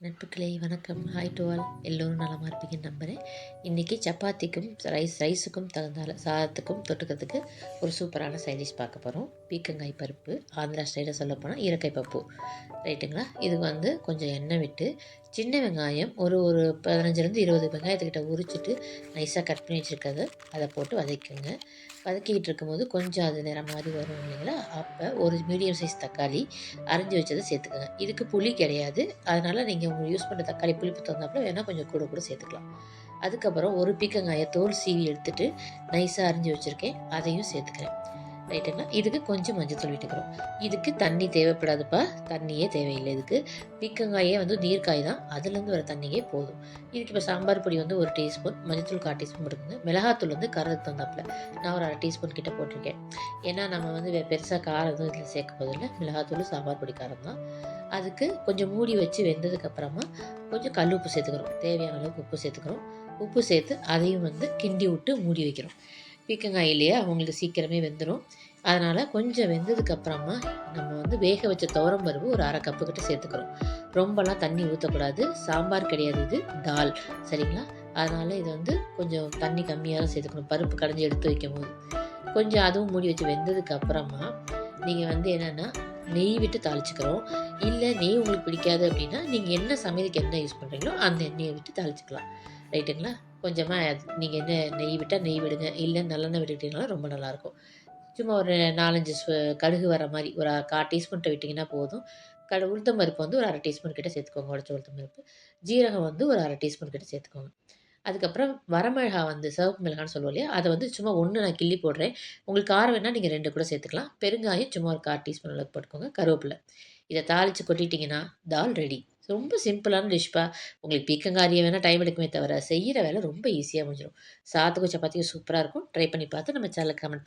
நட்புகளே வணக்கம். Hi to all எல்லோரும் நலமாக இருப்பீங்கன்னு நம்புகிறேன் இன்றைக்கி சப்பாத்திக்கும் ரைஸ் ரைஸுக்கும் தகுந்தால சாதத்துக்கும் தொட்டுக்கிறதுக்கு ஒரு சூப்பரான சைடிஷ் பார்க்க போகிறோம் பீக்கங்காய் பருப்பு ஆந்திரா ஸ்டைலில் சொல்ல போனால் இறக்கை பப்பு. ரைட்டுங்களா இது வந்து கொஞ்சம் எண்ணெய் விட்டு சின்ன வெங்காயம் ஒரு ஒரு பதினஞ்சுலேருந்து இருபது வெங்காயத்துக்கிட்ட உரிச்சிட்டு நைஸாக கட் பண்ணி வச்சுருக்கிறது. அதை போட்டு வதக்குங்க. வதக்கிக்கிட்டு இருக்கும்போது கொஞ்சம் அது நிறம் மாதிரி வரும் இல்லைங்களா? அப்போ ஒரு மீடியம் சைஸ் தக்காளி அரிஞ்சு வச்சதை சேர்த்துக்கோங்க. இதுக்கு புளி கிடையாது. அதனால் நீங்கள் உங்களுக்கு யூஸ் பண்ணுற தக்காளி புளிப்பு தகுந்தாப்புல வேணால் கொஞ்சம் கூட கூட சேர்த்துக்கலாம். அதுக்கப்புறம் ஒரு பீக்கங்காயை தோல் சீவி எடுத்துகிட்டு நைஸாக அரிஞ்சு வச்சுருக்கேன். அதையும் சேர்த்துக்கிறேன். ரைட்டுங்களா இதுக்கு கொஞ்சம் மஞ்சத்தூள் விட்டுக்கிறோம். இதுக்கு தண்ணி தேவைப்படாதுப்பா. தண்ணியே தேவையில்லை இதுக்கு. பீக்கங்காயே வந்து நீர்க்காய் தான். அதுலேருந்து வர தண்ணியே போதும். இதுக்கு இப்போ சாம்பார் பொடி வந்து ஒரு டீஸ்பூன் மஞ்சத்தூள் கால் டீஸ்பூன் இருக்குங்க மிளகாத்தூள் வந்து கரது தந்தாப்புல நான் ஒரு அரை டீஸ்பூன் கிட்ட போட்டிருக்கேன். ஏன்னா நம்ம வந்து பெருசாக காரம் எதுவும் இதில் சேர்க்க போதில்லை மிளகாத்தூள் சாம்பார் பொடி காரம் தான். அதுக்கு கொஞ்சம் மூடி வச்சு வெந்ததுக்கப்புறமா கொஞ்சம் கல் உப்பு சேர்த்துக்கிறோம். தேவையான அளவுக்கு உப்பு சேர்த்துக்கிறோம். உப்பு சேர்த்து அதையும் வந்து கிண்டி விட்டு மூடி வைக்கிறோம். பீக்கங்காயிலேயே அவங்களுக்கு சீக்கிரமே வெந்துடும் அதனால் கொஞ்சம் வெந்ததுக்கப்புறமா நம்ம வந்து வேக வச்ச துவரம் பருப்பு ஒரு அரை கப்பு கிட்ட சேர்த்துக்கிறோம். ரொம்பலாம் தண்ணி ஊற்றக்கூடாது சாம்பார் கிடையாது இது தால். சரிங்களா? அதனால் இது வந்து கொஞ்சம் தண்ணி கம்மியாக சேர்த்துக்கணும். பருப்பு கடைஞ்சி எடுத்து வைக்கும் போது கொஞ்சம் அதுவும் மூடி வச்சு வெந்ததுக்கு அப்புறமா நீங்கள் வந்து என்னென்னா நெய் விட்டு தாளிச்சுக்கிறோம். இல்லை நெய் உங்களுக்கு பிடிக்காது அப்படின்னா நீங்கள் என்ன சமையலுக்கு என்ன யூஸ் பண்ணுறீங்களோ அந்த எண்ணெயை விட்டு தாளிச்சுக்கலாம். ரைட்டுங்களா கொஞ்சமாக நீங்கள் என்ன நெய் விட்டால் நெய் விடுங்க. இல்லை நல்லெண்ணெய் விட்டுக்கிட்டீங்கன்னா ரொம்ப நல்லாயிருக்கும். சும்மா ஒரு நாலஞ்சு கடுகு வர மாதிரி ஒரு கால் டீஸ்பூன்ட்ட விட்டிங்கன்னா போதும். கடு உளுத்தம் பருப்பு வந்து ஒரு அரை டீஸ்பூன் கிட்ட சேர்த்துக்கோங்க உடச்ச உளுத்தம் பருப்பு ஜீரகம் வந்து ஒரு அரை டீஸ்பூன் கிட்ட சேர்த்துக்கோங்க. அதுக்கப்புறம் வரமிளகா வந்து சிவப்பு மிளகான்னு சொல்லுவோம் இல்லையா? அதை வந்து சும்மா ஒன்று நான் கிள்ளி போடுறேன். உங்களுக்கு காரம் வேணால் நீங்கள் ரெண்டு கூட சேர்த்துக்கலாம். பெருங்காயம் சும்மா ஒரு கால் டீஸ்பூன் அளவுக்கு போட்டுக்கோங்க. கருவேப்பிலை. இதை தாளித்து கொட்டிட்டிங்கன்னா தால் ரெடி. ரொம்ப சிம்பிளான டிஷ்ப்பா உங்களுக்கு பீக்கங்காரியை வேணால் டைம் எடுக்குமே தவிர செய்கிற வேலை ரொம்ப ஈஸியாக முடிஞ்சிடும் சாத்துக்கும் சப்பாத்திக்கும் சூப்பராக இருக்கும். ட்ரை பண்ணி பார்த்து நம்ம சேனலுக்கு கமெண்ட் பண்ணுங்கள்